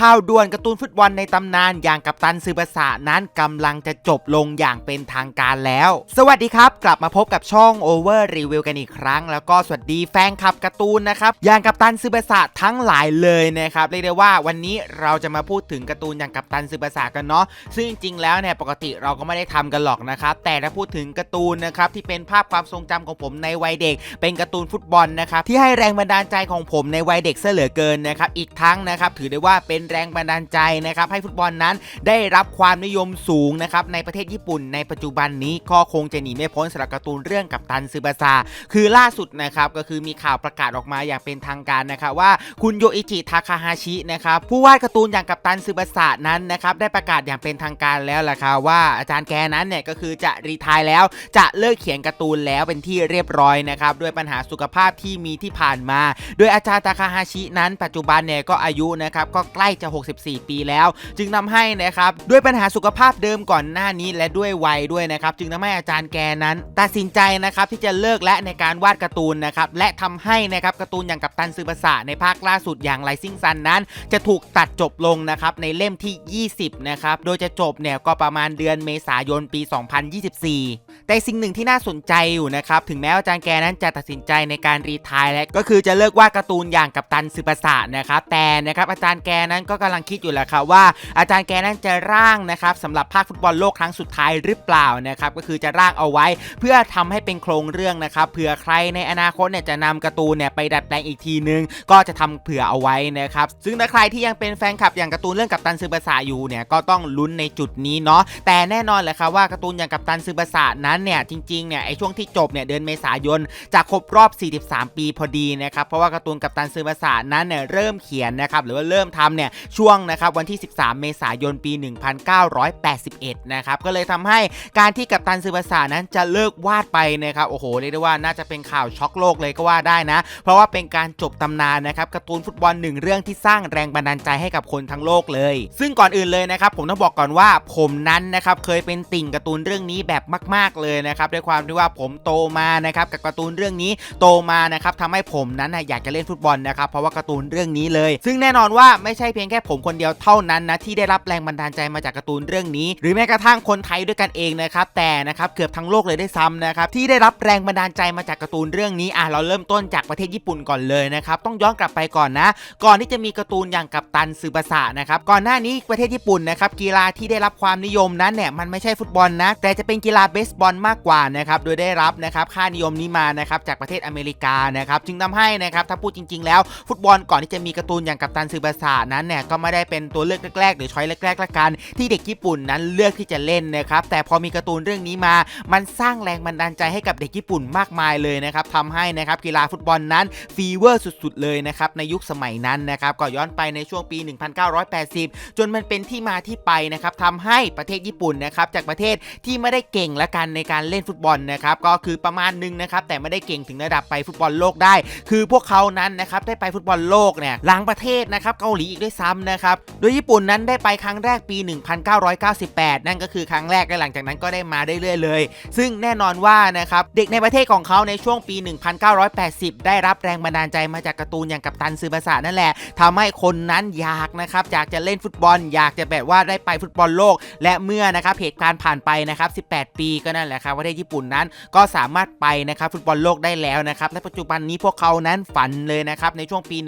ข่าวด่วนการ์ตูนฟุตบอลในตำนานอย่างกัปตันซือภาษานั้นกำลังจะจบลงอย่างเป็นทางการแล้ว สวัสดีครับ กลับมาพบกับช่อง Over Review กันอีกครั้ง แล้วก็สวัสดีแฟนคลับการ์ตูนนะครับอย่างกัปตันซือภาษาทั้งหลายเลยนะครับเรียกได้ว่าวันนี้เราจะมาพูดถึงการ์ตูนอย่างกัปตันซือภาษากันเนาะซึ่งจริงๆแล้วเนี่ยปกติเราก็ไม่ได้ทำกันหรอกนะครับแต่ถ้าพูดถึงการ์ตูนนะครับที่เป็นภาพความทรงจำของผมในวัยเด็ก เป็นการ์ตูนฟุตบอลนะครับที่ให้แรงบันดาลใจของผมในวัยเด็กเสยเหลือเกินนะครับอีกทั้งนะครับถือได้ว่าเป็นแรงบันดาลใจนะครับให้ฟุตบอลนั้นได้รับความนิยมสูงนะครับในประเทศญี่ปุ่น ในปัจจุบันนี้ก็คงจะหนีไม่พ้นสำหรับการ์ตูนเรื่องกับตันซึบาซา คือล่าสุดนะครับก็คือมีข่าวประกาศออกมาอย่างเป็นทางการนะครับว่าคุณโยอิจิทาคาฮาชินะครับผู้วาดการ์ตูนอย่างกับตันซึบาซานั้นนะครับได้ประกาศอย่างเป็นทางการแล้วล่ะครับว่าอาจารย์แกนั้นเนี่ยก็คือจะรีทายแล้วจะเลิกเขียนการ์ตูนแล้วเป็นที่เรียบร้อยนะครับด้วยปัญหาสุขภาพที่มีที่ผ่านมา โดยอาจารย์ทาคาฮาชินั้น ปัจจุบันเนี่ยก็อายุนะครับก็ใกล้จะ 64 ปีแล้ว จึงทำให้นะครับด้วยปัญหาสุขภาพเดิมก่อนหน้านี้และด้วยวัยด้วยนะครับจึงทำให้อาจารย์แกนั้นตัดสินใจนะครับที่จะเลิกและในการวาดการ์ตูนนะครับและทำให้นะครับการ์ตูนอย่างกับตันซือภาษาในภาคล่าสุดอย่างไ i ซิงซันนั้น จะถูกตัดจบลงนะครับในเล่มที่ 20 นะครับโดยจะจบเนี่ยก็ประมาณเดือนเมษายนปี 2024 แต่สิ่งหนึ่งที่น่าสนใจอยู่นะครับถึงแม้ว่าอาจารย์แกนั้นจะตัดสินใจในการรีทายและก็คือจะเลิกวาดการ์ตูนอย่างกับตันซือภาษานะครับแต่นะครับอาจารย์แกนั้นก็กำลังคิดอยู่แหละครับว่า อาจารย์แกนั้นจะร่างนะครับสำหรับภาคฟุตบอลโลกครั้งสุดท้ายหรือเปล่านะครับก็คือจะร่างเอาไว้เพื่อทำให้เป็นโครงเรื่องนะครับเผื่อใครในอนาคตเนี่ยจะนำการ์ตูนเนี่ยไปดัดแปลงอีกทีนึง ก็จะทำเผื่อเอาไว้นะครับซึ่งถ้าใครที่ยังเป็นแฟนคลับอย่างการ์ตูนเรื่องกับตันซือภาษาอยู่เนี่ยก็ต้องลุ้นในจุดนี้เนาะแต่แน่นอนแหละครับว่าการ์ตูนอย่างกับตันซือภาษานั้นเนี่ยจริงๆเนี่ยไอช่วงที่จบเนี่ยเดือนเมษายนจะครบรอบ 43 ปีพอดีนะครับเพราะว่าการ์ตูนกับตันซือภาษานั้นเนี่ยเริ่มเขียนนะครับหรือว่าเริ่มทำเนี่ยช่วงนะครับวันที่ 13 เมษายนปี 1981 นะครับก็เลยทำให้การที่กัปตันซือภาษานั้นจะเลิกวาดไปนะครับโอ้โหเรียกได้ว่าน่าจะเป็นข่าวช็อกโลกเลยก็ว่าได้นะ เพราะว่าเป็นการจบตำนานนะครับการ์ตูนฟุตบอลหนึ่งเรื่องที่สร้างแรงบันดาลใจให้กับคนทั้งโลกเลย ซึ่งก่อนอื่นเลยนะครับผมต้องบอกก่อนว่าผมนั้นนะครับเคยเป็นติ่งการ์ตูนเรื่องนี้แบบมาก ๆเลยนะครับด้วยความที่ว่าผมโตมานะครับกับการ์ตูนเรื่องนี้โตมานะครับทำให้ผมนั้นนะอยากจะเล่นฟุตบอลนะครับเพราะว่าการ์ตูนเรื่องนี้เลย ซึ่งแน่นอนว่าไม่ใช่เพียงแค่ผมคนเดียวเท่านั้นนะที่ได้รับแรงบันดาลใจมาจากการ์ตูนเรื่องนี้ หรือแม้กระทั่งคนไทยด้วยกันเองนะครับแต่นะครับเกือบทั้งโลกเลยได้ซ้ำนะครับที่ได้รับแรงบันดาลใจมาจากการ์ตูนเรื่องนี้อะเราเริ่มต้นจากประเทศญี่ปุ่นก่อนเลยนะครับต้องย้อนกลับไปก่อนนะ ก่อนที่จะมีการ์ตูนอย่างกัปตันซือบาสะนะครับก่อนหน้านี้ประเทศญี่ปุ่นนะครับกีฬาที่ได้รับความนิยมนั้นเนี่ยมันไม่ใช่ฟุตบอลนะ แต่จะเป็นกีฬาเบสบอลมากกว่านะครับโดยได้รับนะครับค่านิยมนี้มานะครับจากประเทศอเมริกานะครับจึงทำให้นะครับถ้าพูดจริง ๆ แล้วฟุตบอลก่อนที่จะมีการ์ตูนอย่างกัปตันซือบาสะนั้นเนี่ยก็ไม่ได้เป็นตัวเลือกแรกๆ หรือช้อยแรกๆละกัน ที่เด็กญี่ปุ่นนั้นเลือกที่จะเล่นนะครับแต่พอมีการ์ตูนเรื่องนี้มา มันสร้างแรงบันดาลใจให้กับเด็กญี่ปุ่นมากมายเลยนะครับทำให้นะครับกีฬาฟุตบอลนั้นฟีเวอร์สุดๆ เลยนะครับในยุคสมัยนั้นนะครับก็ย้อนไปในช่วงปี 1980 จนมันเป็นที่มาที่ไปนะครับทำให้ประเทศญี่ปุ่นนะครับจากประเทศที่ไม่ได้เก่งละกันในการเล่นฟุตบอลนะครับก็คือประมาณนึงนะครับแต่ไม่ได้เก่งถึงระดับไปฟุตบอลโลกได้ คือพวกเขานั้นนะครับได้ไปฟุตบอลโลกเนี่ยหลังประเทศนะครับเกาหลีอีกด้วยซ้ำนะครับ โดยญี่ปุ่นนั้นได้ไปครั้งแรกปี 1998 นั่นก็คือครั้งแรกและหลังจากนั้นก็ได้มาได้เรื่อยๆเลย ซึ่งแน่นอนว่านะครับเด็กในประเทศของเขาในช่วงปี 1980 ได้รับแรงบันดาลใจมาจากการ์ตูนอย่างกัปตันซือบาสะนั่นแหละทำให้คนนั้นอยากนะครับอยากจะเล่นฟุตบอล อยากจะแบบว่าได้ไปฟุตบอลโลก และเมื่อนะครับเหตุการณ์ผ่านไปนะครับ 18 ปีก็นั่นแหละครับประเทศญี่ปุ่นนั้นก็สามารถไปนะครับฟุตบอลโลกได้แล้วนะครับและปัจจุบันนี้พวกเขานั้นฝันเลยนะครับในช่วงปี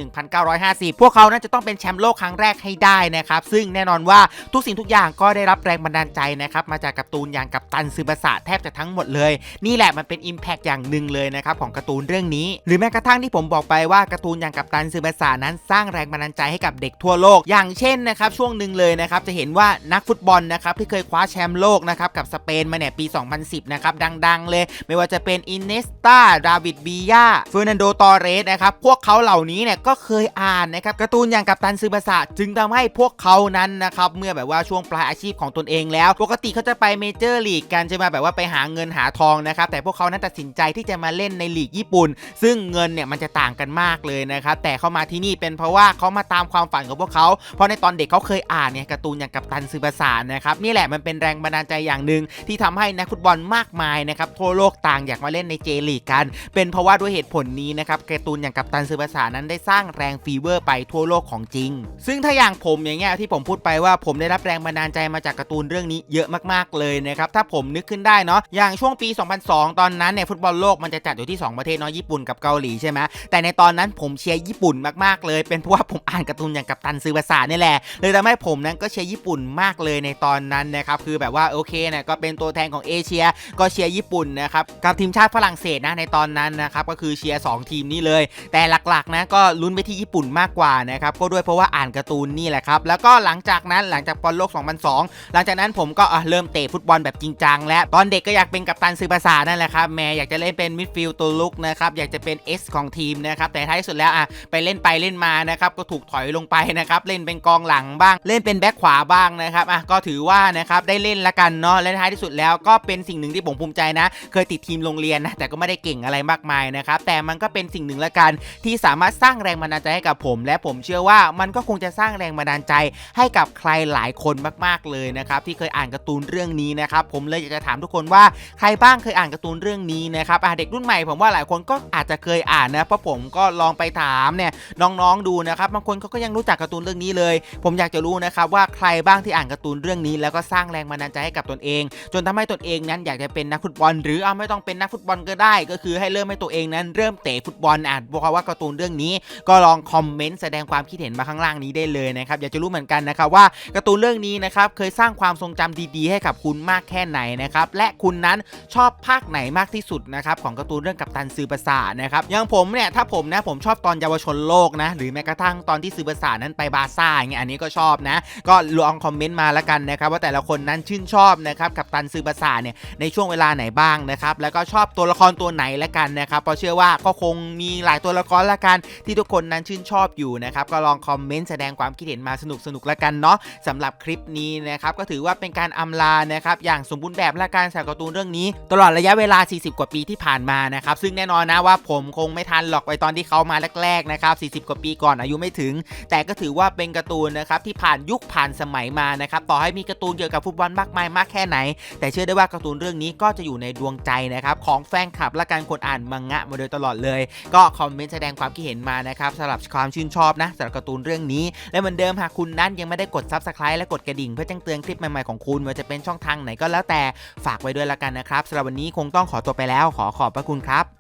1950 พวกเขานั้นจะต้องเป็นแชมป์โลกครั้งแรกให้ได้นะครับ ซึ่งแน่นอนว่าทุกสิ่งทุกอย่างก็ได้รับแรงบันดาลใจนะครับมาจากการ์ตูนอย่างกัปตันซือบาสะแทบจะทั้งหมดเลย นี่แหละมันเป็น Impact อย่างหนึ่งเลยนะครับของการ์ตูนเรื่องนี้ หรือแม้กระทั่งที่ผมบอกไปว่าการ์ตูนอย่างกัปตันซือบาสะนั้นสร้างแรงบันดาลใจให้กับเด็กทั่วโลก อย่างเช่นนะครับช่วงหนึ่งเลยนะครับจะเห็นว่านักฟุตบอลนะครับที่เคยคว้าแชมป์โลกนะครับกับสเปนมาเนี่ยปี 2010นะครับดัง ๆ เลย ไม่ว่าจะเป็นอินเนสตาดาวิดบียาเฟอร์นันโดตอเรสนะครับพวกเขาเหล่านี้เนี่ยก็เคยอ่านนะครับการ์ตูนอย่างกัปตันซือบาสะจึงทำให้พวกเขานั้นนะครับเมื่อแบบว่าช่วงปลายอาชีพของตนเองแล้ว ปกติเขาจะไปเมเจอร์ลีกกันใช่ไหมแบบว่าไปหาเงินหาทองนะครับแต่พวกเขานั้นตัดสินใจที่จะมาเล่นในลีกญี่ปุ่น ซึ่งเงินเนี่ยมันจะต่างกันมากเลยนะครับแต่เขามาที่นี่เป็นเพราะว่าเขามาตามความฝันของพวกเขา เพราะในตอนเด็กเขาเคยอ่านเนี่ยการ์ตูนอย่างกัปตันซือบาสะนะครับนี่แหละมันเป็นแรงบันดาลใจอย่างหนึ่งที่ทำให้นักฟุตบอลมากมายนะครับทั่วโลกต่างอยากมาเล่นในเจลีกกัน เป็นเพราะว่าด้วยเหตุผลนี้นะครับการ์ตูนอย่างกัปตันซือบาสะนั้นได้สร้างแรงฟีเวอร์ไปทั่วโลกของจริงซึ่งถ้าอย่างผมอย่างเงี้ยที่ผมพูดไปว่าผมได้รับแรงบันดาลใจมาจากการ์ตูนเรื่องนี้เยอะมากๆเลยนะครับถ้าผมนึกขึ้นได้เนาะอย่างช่วงปี 2002 ตอนนั้นเนี่ยฟุตบอลโลกมันจะจัดอยู่ที่ 2 ประเทศเนาะญี่ปุ่นกับเกาหลีใช่ไหมแต่ในตอนนั้นผมเชียร์ญี่ปุ่นมากๆเลย เป็นเพราะว่าผมอ่านการ์ตูนอย่างกับตันซือภาษาเนี่ยแหละเลยทำให้ผมนั้นก็เชียร์ญี่ปุ่นมากเลยในตอนนั้นนะครับคือแบบว่าโอเคเนี่ยก็เป็นตัวแทนของเอเชีย ก็เชียร์ญี่ปุ่นนะครับกับทีมชาติฝรั่งเศสนะในตอนนั้นนะครับก็คือเชียร์2ทีมนี้เลย แต่หลักๆนะก็ลุ้นไปที่ญี่ปุ่นมากกว่านะครับก็ด้วยเพราะว่าอ่านการ์ตูนนี่แหละครับ แล้วก็หลังจากนั้นหลังจากบอลโลก 2002 หลังจากนั้นผมก็อะเริ่มเตะฟุตบอลแบบจริงจังและตอนเด็กก็อยากเป็นกัปตันซือภาษานั่นแหละครับแม่อยากจะเล่นเป็นมิดฟิลด์ตัวลุกนะครับอยากจะเป็น S ของทีมนะครับแต่ท้ายสุดแล้วอะไปเล่นไปเล่นมานะครับก็ถูกถอยลงไปนะครับเล่นเป็นกองหลังบ้าง เล่นเป็นแบ็คขวาบ้างนะครับอะก็ถือว่านะครับได้เล่นละกันเนาะและท้ายที่สุดแล้วก็เป็นสิ่งหนึ่งที่ผมภูมิใจนะ เคยติดทีมโรงเรียนนะแต่ก็ไม่ได้เก่งอะไรมากมายนะครับแต่มันก็เป็นสิ่งหนึ่งละกันที่สามารถสร้างแรงบันดาลใจให้กับผม และผมเชื่อว่ามันก็คงจะสร้างแรงบันดาลใจให้กับใครหลายคนมากๆเลยนะครับที่เคยอ่านการ์ตูนเรื่องนี้นะครับผมเลยอยากจะถามทุกคนว่าใครบ้างเคยอ่านการ์ตูนเรื่องนี้นะครับอะเด็กรุ่นใหม่ผมว่าหลายคนก็อาจจะเคยอ่านนะเพราะผมก็ลองไปถามเนี่ยน้องๆดูนะครับบางคนเขาก็ยังรู้จักการ์ตูนเรื่องนี้เลย ผมอยากจะรู้นะครับว่าใครบ้างที่อ่านการ์ตูนเรื่องนี้ แล้วก็สร้างแรงบันดาลใจให้กับตนเอง จนทำให้ตนเองนั้นอยากจะเป็นนักฟุตบอล หรือเอาไม่ต้องเป็นนักฟุตบอลก็ได้ ก็คือให้เริ่มให้ตัวเองนั้นเริ่มเตะฟุตบอลอ่านบอกว่าการ์ตูนเรื่องนี้ ก็ลองคอมเมนต์แสดงความคิดเห็นมาข้างล่างนี้ได้เลยนะครับอยากจะรู้เหมือนกันนะครับว่าการ์ตูนเรื่องนี้นะครับเคยสร้างความทรงจำดีๆ ให้กับคุณมากแค่ไหนนะครับและคุณนั้นชอบภาคไหนมากที่สุดนะครับของการ์ตูนเรื่องกัปตันซือภาษานะครับอย่างผมเนี่ยถ้าผมนะผมชอบตอนเยาวชนโลกนะหรือแม้กระทั่งตอนที่ซือภาษานั้นไปบาซ่าอย่างเงี้ยอันนี้ก็ชอบนะก็ลองคอมเมนต์มาล้วกันนะครับว่าแต่ละคนนั้นชื่นชอบนะครับกับตันซือภาษาเนี่ยในช่วงเวลาไหนบ้างนะครับแล้วก็ชอบตัวละครตัวไหนละกันนะครับเพราะเชื่อว่าก็คงมีหลายตัวละครละกันที่ทุกคนนั้นชื่นชอบอยู่นะครับก็ลองคอมเมนต์แสดงความคิดเห็นมาสนุกสนุกละกันเนาะสำหรับคลิปนี้นะครับก็ถือว่าเป็นการอำลานะครับอย่างสมบูรณ์แบบละกันสำหรับการ์ตูนเรื่องนี้ ตลอดระยะเวลา 40 กว่าปีที่ผ่านมานะครับซึ่งแน่นอนนะว่าผมคงไม่ทันหรอกไปตอนที่เขามาแรกๆนะครับ40 กว่าปีก่อนอายุไม่ถึง แต่ก็ถือว่าเป็นการ์ตูนนะครับที่ผ่านยุคผ่านสมัยมานะครับต่อให้มีการ์ตูนเกี่ยวกับฟุตบอลมากมายมากแค่ไหน แต่เชื่อได้ว่าการ์ตูนเรื่องนี้ก็จะอยู่ในดวงใจนะครับของแฟนคลับและการคนอ่านมังงะมาโดยตลอดเลย ก็คอมเมนต์แสดงความคิดเห็นมานะครับสำหรับความชื่นชอบนะสำหรับการ์ตูนเรื่องนี้ และเหมือนเดิมหากคุณนั้นยังไม่ได้กด subscribe และกดกระดิ่งเพื่อแจ้งเตือนคลิปใหม่ๆของคุณว่าจะเป็นช่องทางไหนก็แล้วแต่ฝากไว้ด้วยละกันนะครับสำหรับวันนี้คงต้องขอตัวไปแล้ว ขอขอบพระคุณครับ